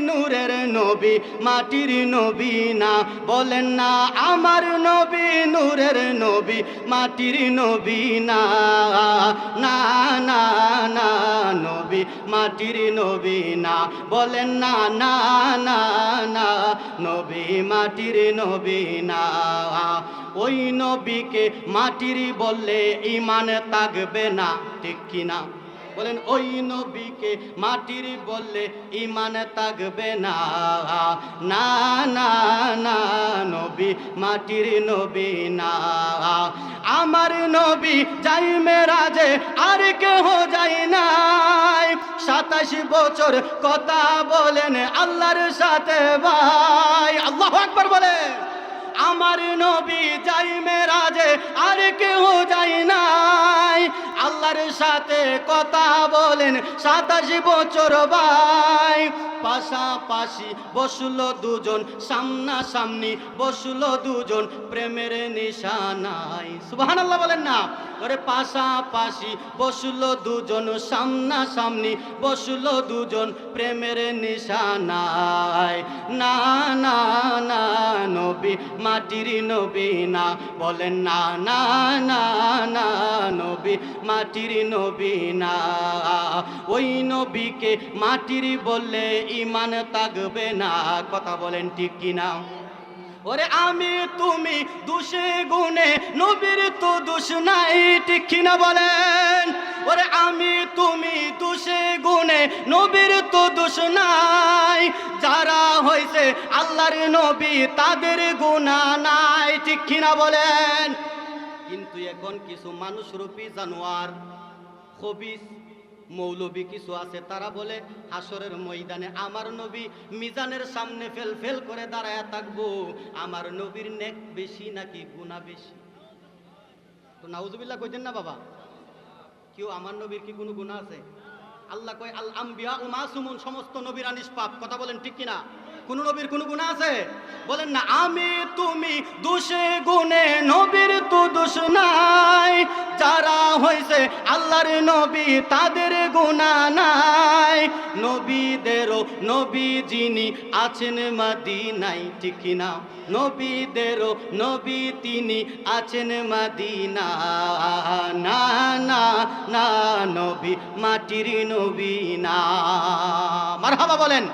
নূরের নবী, মাটির নবী না। বলেন না, আমার নবী নূরের নবী, মাটির নবী না। না না না, নবী, মাটির নবী না। বলেন না না না না, নবী, মাটির নবী না। ওই নবীকে মাটির বললে ইমান থাকবে না, ঠিক কিনা? বলেন, ওই নবীকে মাটির বললে ইমান থাকবে না। না না না, নবী, মাটির নবী না। আমার নবী যাই মেরাজে, আর কেহ যাই নাই। সাতাশ বছর কথা বলেন আল্লাহর সাথে ভাই। আল্লাহ একবার বলে আমার নবী যাই মেরাজে, আর কেউ যাই আল্লাহর সাথে কথা বলেন সাতাশ বছর ভাই। পাশাপাশি বসল দুজন সামনা সামনি বসল দুজন, প্রেমের নিশানাই সুবহান আল্লাহ বলেন না। ওরে পাশাপাশি বসল দুজন সামনা সামনি বসল দুজন, প্রেমের নিশানায় না না না, নবী, মাটির নবী না। বলেন না না না না। নবী, মাটির নবী না। ওই নবীকে মাটির বললে ইমান থাকবে না। কথা বলেন ঠিক কিনা? ওরে আমি তুমি দুষে গুণে, নবীর তো দোষ নাই, ঠিক কিনা বলেন? ওরে আমি তুমি দুষে গুণে, নবীর তো দোষ নাই। যারা হয়েছে আল্লাহর নবী, তাদের গুণা নাই, ঠিক কিনা বলেন? কিন্তু এখন কিছু মানুষ রূপী জানোয়ার, খবিস, মৌলবী কিছু আছে, তারা বলে হাসরের ময়দানে আমার নবী মিজানের সামনে ফেল ফেল করে দাঁড়ায় থাকব। আমার নবীর নেক বেশি নাকি গুণা বেশি? তো নাউজুবিল্লাহ কইতেন না বাবা? কেউ আমার নবীর কি কোনো গুণা আছে? আল্লাহ কয়, আল আম্বিয়া ও মাসুমুন সমস্ত নবীরা নিষ্পাপ। কথা বলেন ঠিক কিনা? কোন নবীর কোন গুণা আছে? বলেন না, আমি তুমি দোষে গুণে নবীর তো দোষ নাই, যারা হয়েছে আল্লাহর নবী, তাদের গুণা নাই। নবীদেরও নবী যিনি আছেন মাদিনাই ঠিক কিনা? নবীদেরও নবী তিনি আছেন মাদিনা না না না, নবী, মাটির নবী না। মারহাবা বলেন।